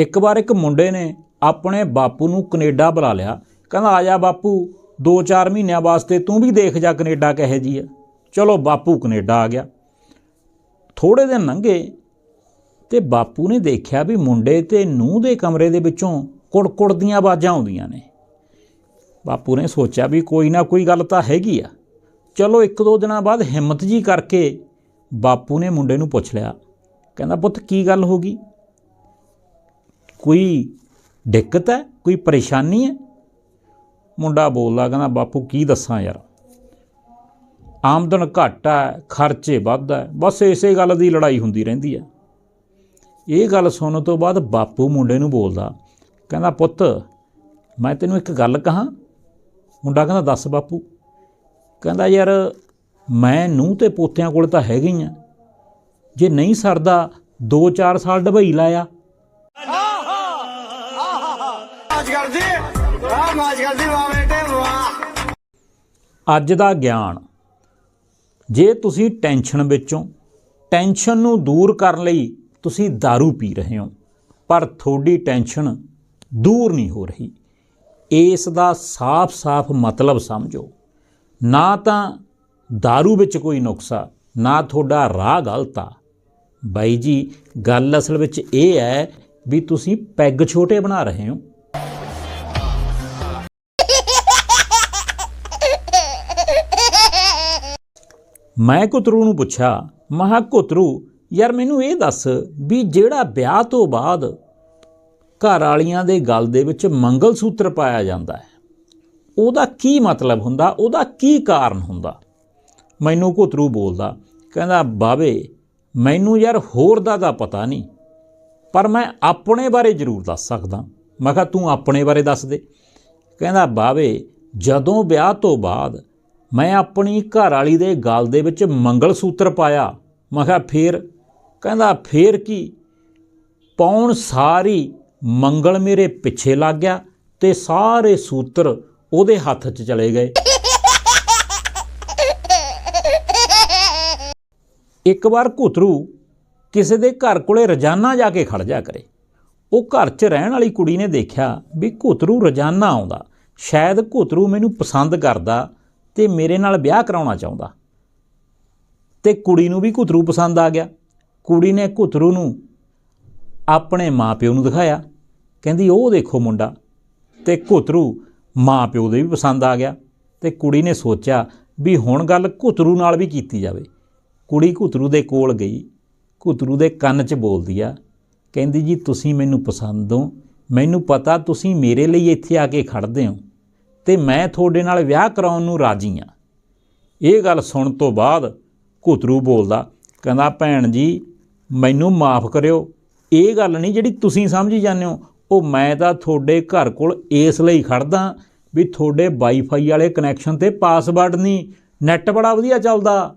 ਇੱਕ ਵਾਰ ਇੱਕ ਮੁੰਡੇ ਨੇ ਆਪਣੇ ਬਾਪੂ ਨੂੰ ਕੈਨੇਡਾ ਬੁਲਾ ਲਿਆ। ਕਹਿੰਦਾ, ਆ ਜਾ ਬਾਪੂ 2-4 ਮਹੀਨਿਆਂ ਵਾਸਤੇ ਤੂੰ ਵੀ ਦੇਖ ਜਾ ਕੈਨੇਡਾ ਕਿਹੋ ਜੀ ਆ। ਚਲੋ ਬਾਪੂ ਕੈਨੇਡਾ ਆ ਗਿਆ। ਥੋੜੇ ਦਿਨ ਲੰਘੇ ਤੇ ਬਾਪੂ ਨੇ ਦੇਖਿਆ ਵੀ ਮੁੰਡੇ ਤੇ ਨੂੰਹ ਦੇ ਕਮਰੇ ਦੇ ਵਿੱਚੋਂ ਕੁੜਕੁੜ ਦੀਆਂ ਆਵਾਜ਼ਾਂ ਆਉਂਦੀਆਂ ਨੇ। ਬਾਪੂ ਨੇ ਸੋਚਿਆ ਵੀ ਕੋਈ ਨਾ ਕੋਈ ਗੱਲ ਤਾਂ ਹੈਗੀ ਆ। ਚਲੋ ਇੱਕ ਦੋ ਦਿਨਾਂ ਬਾਅਦ ਹਿੰਮਤ ਜੀ ਕਰਕੇ ਬਾਪੂ ਨੇ ਮੁੰਡੇ ਨੂੰ ਪੁੱਛ ਲਿਆ। ਕਹਿੰਦਾ, ਪੁੱਤ, ਕੀ ਗੱਲ ਹੋ ਗਈ? ਕੋਈ ਦਿੱਕਤ ਹੈ? ਕੋਈ ਪਰੇਸ਼ਾਨੀ ਹੈ? ਮੁੰਡਾ ਬੋਲਦਾ, ਕਹਿੰਦਾ, ਬਾਪੂ, ਕੀ ਦੱਸਾਂ ਯਾਰ? ਆਮਦਨ ਘੱਟ ਹੈ, ਖਰਚੇ ਵੱਧ ਹੈ, ਬਸ ਇਸੇ ਗੱਲ ਦੀ ਲੜਾਈ ਹੁੰਦੀ ਰਹਿੰਦੀ ਹੈ। ਇਹ ਗੱਲ ਸੁਣਨ ਤੋਂ ਬਾਅਦ ਬਾਪੂ ਮੁੰਡੇ ਨੂੰ ਬੋਲਦਾ, ਕਹਿੰਦਾ, ਪੁੱਤ, ਮੈਂ ਤੈਨੂੰ ਇੱਕ ਗੱਲ ਕਹਾਂ? ਮੁੰਡਾ ਕਹਿੰਦਾ, ਦੱਸ ਬਾਪੂ। ਕਹਿੰਦਾ, ਯਾਰ, ਮੈਂ ਨੂੰਹ ਤੇ ਪੋਤਿਆਂ ਕੋਲ ਤਾਂ ਹੈਗੇ ਹੀ ਆ ਜੇ ਨਹੀਂ ਸਰਦਾ 2-4 ਸਾਲ ਡਬਈ ਲਾਇਆ ਮਾਜ ਕਰਦੀ ਆ ਮਾਜ ਕਰਦੀ ਵਾਹ ਬੇਟੇ ਵਾਹ ਅੱਜ ਦਾ ਗਿਆਨ ਜੇ ਤੁਸੀਂ ਟੈਨਸ਼ਨ ਵਿੱਚੋਂ ਟੈਨਸ਼ਨ ਨੂੰ ਦੂਰ ਕਰਨ ਲਈ ਤੁਸੀਂ दारू ਪੀ ਰਹੇ ਹੋ ਪਰ ਤੁਹਾਡੀ ਟੈਨਸ਼ਨ ਦੂਰ ਨਹੀਂ ਹੋ ਰਹੀ ਇਸ ਦਾ ਸਾਫ਼-ਸਾਫ਼ ਮਤਲਬ ਸਮਝੋ ਨਾ ਤਾਂ दारू ਵਿੱਚ ਕੋਈ ਨੁਕਸਾ ਨਾ ਤੁਹਾਡਾ ਰਾਹ ਗਲਤ ਆ ਬਾਈ ਜੀ ਗੱਲ ਅਸਲ ਵਿੱਚ ਇਹ ਹੈ ਵੀ ਤੁਸੀਂ ਪੈਗ ਛੋਟੇ ਬਣਾ ਰਹੇ ਹੋ ਮੈਂ ਕੁਤਰੂ ਨੂੰ ਪੁੱਛਿਆ, ਮਹਾ ਕੁਤਰੂ, ਯਾਰ ਮੈਨੂੰ ਇਹ ਦੱਸ ਵੀ ਜਿਹੜਾ ਵਿਆਹ ਤੋਂ ਬਾਅਦ ਘਰ ਵਾਲੀਆਂ ਦੇ ਗਲ ਦੇ ਵਿੱਚ ਮੰਗਲ ਸੂਤਰ ਪਾਇਆ ਜਾਂਦਾ ਹੈ, ਉਹਦਾ ਕੀ ਮਤਲਬ ਹੁੰਦਾ, ਉਹਦਾ ਕੀ ਕਾਰਨ ਹੁੰਦਾ? ਮੈਨੂੰ ਕੁਤਰੂ ਬੋਲਦਾ, ਕਹਿੰਦਾ ਬਾਵੇ ਮੈਨੂੰ ਯਾਰ ਹੋਰ ਦਾ ਤਾਂ ਪਤਾ ਨਹੀਂ, ਪਰ ਮੈਂ ਆਪਣੇ ਬਾਰੇ ਜ਼ਰੂਰ ਦੱਸ ਸਕਦਾ। ਮੈਂ ਕਿਹਾ, ਤੂੰ ਆਪਣੇ ਬਾਰੇ ਦੱਸ ਦੇ। ਕਹਿੰਦਾ ਬਾਵੇ ਜਦੋਂ ਵਿਆਹ ਤੋਂ ਬਾਅਦ ਮੈਂ ਆਪਣੀ ਘਰ ਵਾਲੀ ਦੇ ਗਲ ਦੇ ਵਿੱਚ ਮੰਗਲ ਸੂਤਰ ਪਾਇਆ। ਮੈਂ ਕਿਹਾ, ਫੇਰ? ਕਹਿੰਦਾ, ਫੇਰ ਕੀ? ਪੌਣ ਸਾਰੀ ਮੰਗਲ ਮੇਰੇ ਪਿੱਛੇ ਲੱਗ ਗਿਆ ਤੇ ਸਾਰੇ ਸੂਤਰ ਉਹਦੇ ਹੱਥ 'ਚ ਚਲੇ ਗਏ। ਇੱਕ ਵਾਰ ਘੁਤਰੂ ਕਿਸੇ ਦੇ ਘਰ ਕੋਲੇ ਰੋਜ਼ਾਨਾ ਜਾ ਕੇ ਖੜ ਜਾ ਕਰੇ। ਉਹ ਘਰ 'ਚ ਰਹਿਣ ਵਾਲੀ ਕੁੜੀ ਨੇ ਦੇਖਿਆ ਵੀ ਘੁਤਰੂ ਰੋਜ਼ਾਨਾ ਆਉਂਦਾ। ਸ਼ਾਇਦ ਘੁਤਰੂ ਮੈਨੂੰ ਪਸੰਦ ਕਰਦਾ ਤੇ ਮੇਰੇ ਨਾਲ ਵਿਆਹ ਕਰਾਉਣਾ ਚਾਹੁੰਦਾ। ਤੇ ਕੁੜੀ ਨੂੰ ਵੀ ਘੁਤਰੂ ਪਸੰਦ ਆ ਗਿਆ। ਕੁੜੀ ਨੇ ਘੁਤਰੂ ਨੂੰ ਆਪਣੇ ਮਾਪਿਓ ਨੂੰ ਦਿਖਾਇਆ। ਕਹਿੰਦੀ, ਉਹ ਦੇਖੋ ਮੁੰਡਾ। ਤੇ ਘੁਤਰੂ ਮਾਪਿਓ ਦੇ ਵੀ ਪਸੰਦ ਆ ਗਿਆ। ਤੇ ਕੁੜੀ ਨੇ ਸੋਚਿਆ ਵੀ ਹੁਣ ਗੱਲ ਘੁਤਰੂ ਨਾਲ ਵੀ ਕੀਤੀ ਜਾਵੇ। ਕੁੜੀ ਘੁਤਰੂ ਦੇ ਕੋਲ ਗਈ। ਘੁਤਰੂ ਦੇ ਕੰਨ 'ਚ ਬੋਲਦੀ ਆ, ਕਹਿੰਦੀ ਜੀ, ਤੁਸੀਂ ਮੈਨੂੰ ਪਸੰਦ ਹੋ। ਮੈਨੂੰ ਪਤਾ ਤੁਸੀਂ ਮੇਰੇ ਲਈ ਇੱਥੇ ਆ ਕੇ ਖੜਦੇ ਹੋ। ਤੇ ਮੈਂ ਤੁਹਾਡੇ ਨਾਲ ਵਿਆਹ ਕਰਾਉਣ ਨੂੰ ਰਾਜੀ ਆ ਇਹ ਗੱਲ ਸੁਣਨ ਤੋਂ ਬਾਅਦ ਘੁਤਰੂ ਬੋਲਦਾ, ਕਹਿੰਦਾ, ਭੈਣ ਜੀ, ਮੈਨੂੰ ਮਾਫ ਕਰਿਓ। ਇਹ ਗੱਲ ਨਹੀਂ ਜਿਹੜੀ ਤੁਸੀਂ ਸਮਝੀ ਜਾਂਦੇ ਹੋ। ਉਹ ਮੈਂ ਤਾਂ ਤੁਹਾਡੇ ਘਰ ਕੋਲ ਇਸ ਲਈ ਖੜਦਾ ਵੀ ਤੁਹਾਡੇ ਵਾਈਫਾਈ ਵਾਲੇ ਕਨੈਕਸ਼ਨ ਤੇ ਪਾਸਵਰਡ ਨਹੀਂ, ਨੈਟ ਬੜਾ ਵਧੀਆ ਚੱਲਦਾ।